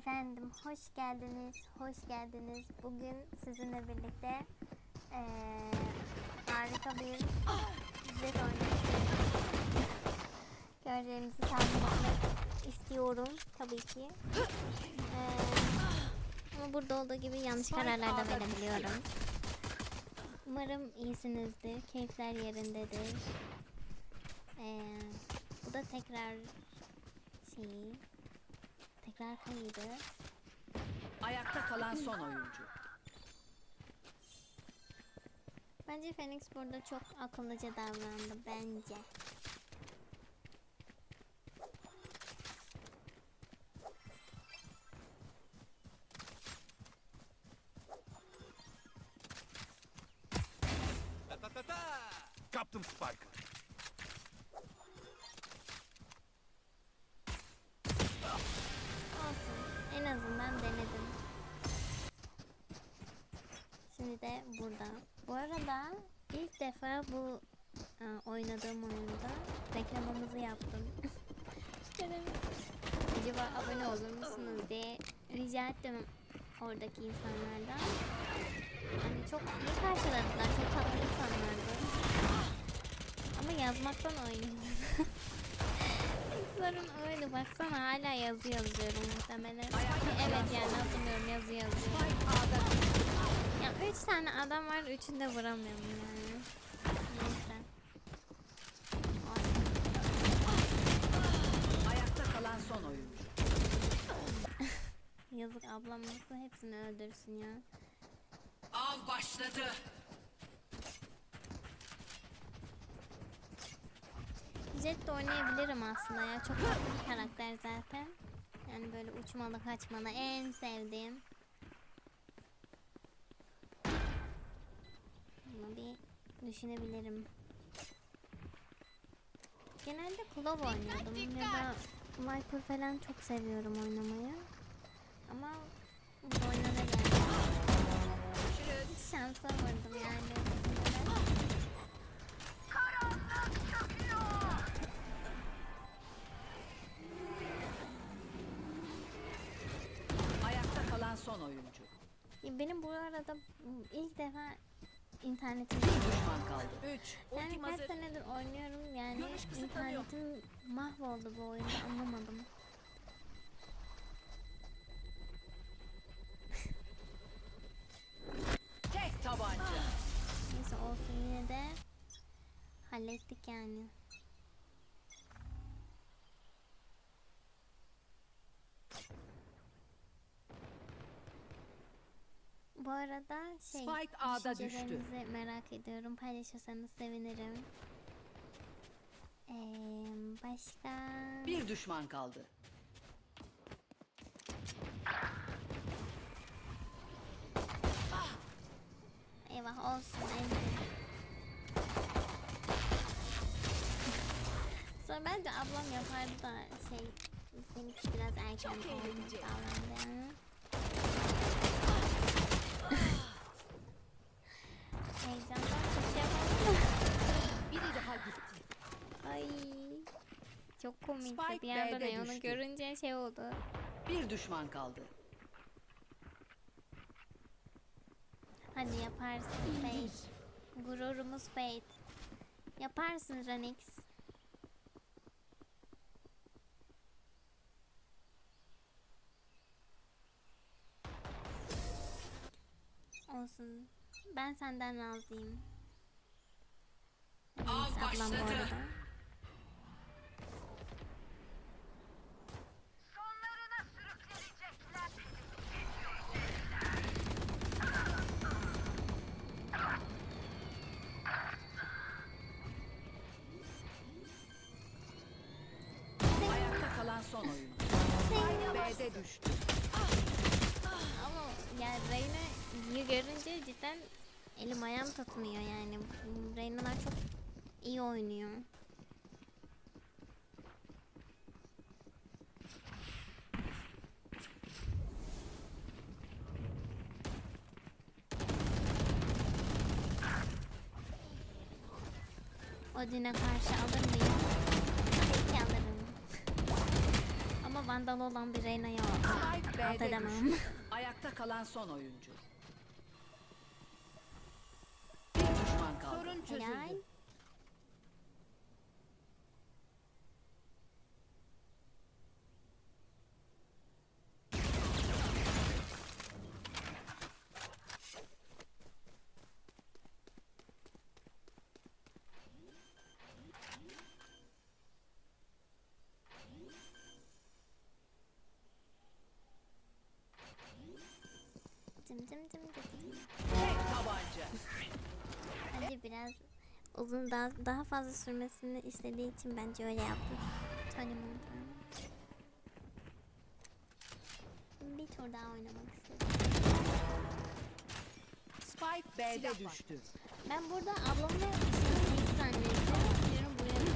Efendim hoş geldiniz, hoş geldiniz. Bugün sizinle birlikte eee, harika bir jet oynuyoruz. Göreceğinizi tahmin etmek istiyorum tabii ki. Eee, ama burada olduğu gibi yanlış kararlar da verebiliyorum. Umarım iyisinizdir, keyifler yerindedir. Eee, bu da tekrar şeyi tekrar hayırı. Ayakta kalan son oyuncu. Bence Phoenix burada çok akıllıca davrandı bence. Ta ta ta ta. Kaptım Spike'ı. Olsun. En azından denedim. Şimdi de burada. Bu arada ilk defa bu e, oynadığım oyunda reklamımızı yaptım. Acaba abone olur musunuz diye rica ettim oradaki insanlardan. Hani çok iyi karşıladılar. Çok tatlı insanlardı. Ama yazmaktan oynuyorum. Sorun oydu. Baksana hala yazı yazıyorum muhtemelen. Evet yani hatırlıyorum yazı yazıyorum. Ya üç tane adam var. Üçünü de vuramıyorum yani. Neyse. Ayakta kalan son oyuncu. Yazık ablam nasıl hepsini öldürsün ya. Av başladı. Jet de oynayabilirim aslında ya. Çok tatlı bir karakter zaten. Yani böyle uçmalı kaçmalı en sevdiğim. Bunu bir düşünebilirim. Genelde Claw oynuyordum ya da Viper falan çok seviyorum oynamayı. Ama bu oyuna da geldim. Şansa vurdum oyuncu. Benim bu arada ilk defa internetim Bir düşman kaldı. 3. yani kaç senedir oynuyorum yani internetim mahvoldu bu oyunda anlamadım. Tek tabanca. Neyse olsun yine de hallettik yani. Bu arada şey Spike A'da düştü. merak ediyorum. Paylaşırsanız sevinirim. Ee, başka Bir düşman kaldı. eyvah olsun elde. Sonra bence ablam yapardı da şey Phoenix biraz erken davrandı. Komikti. Spike Bir yandan B'de onu düştü. görünce şey oldu. Bir düşman kaldı. Hadi yaparsın Fate. Gururumuz Fate. Yaparsın Ranix. Olsun. Ben senden razıyım. Av Ranix ablam bu arada. Son oyuncu. B'de düştü. Ama yani Reyna görünce cidden elim ayağım tutmuyor yani. Reyna'lar çok iyi oynuyor. Odin'e karşı alır mıyım? Tabii ki alırım. Ama Van vandalı olan bir Reyna'ya alt edemem. Ayakta kalan son oyuncu. Bir düşman kaldı. Sorun Helal. Cım cım. Tek tabanca. Bence biraz uzun daha, daha fazla sürmesini istediği için bence öyle yaptı. Tony Montana. Bir tur daha oynamak istedim. Spike B'de düştü. Ben burada ablamla işini hiç zannettim. Diyorum buraya mı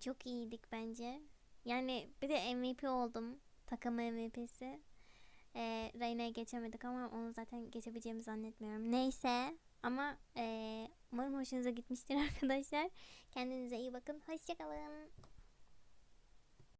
Çok iyiydik bence. Yani bir de MVP oldum. Takım MVP'si. Ee, Reyna'ya geçemedik ama onu zaten geçebileceğimi zannetmiyorum. Neyse ama ee, umarım hoşunuza gitmiştir arkadaşlar. Kendinize iyi bakın. Hoşçakalın.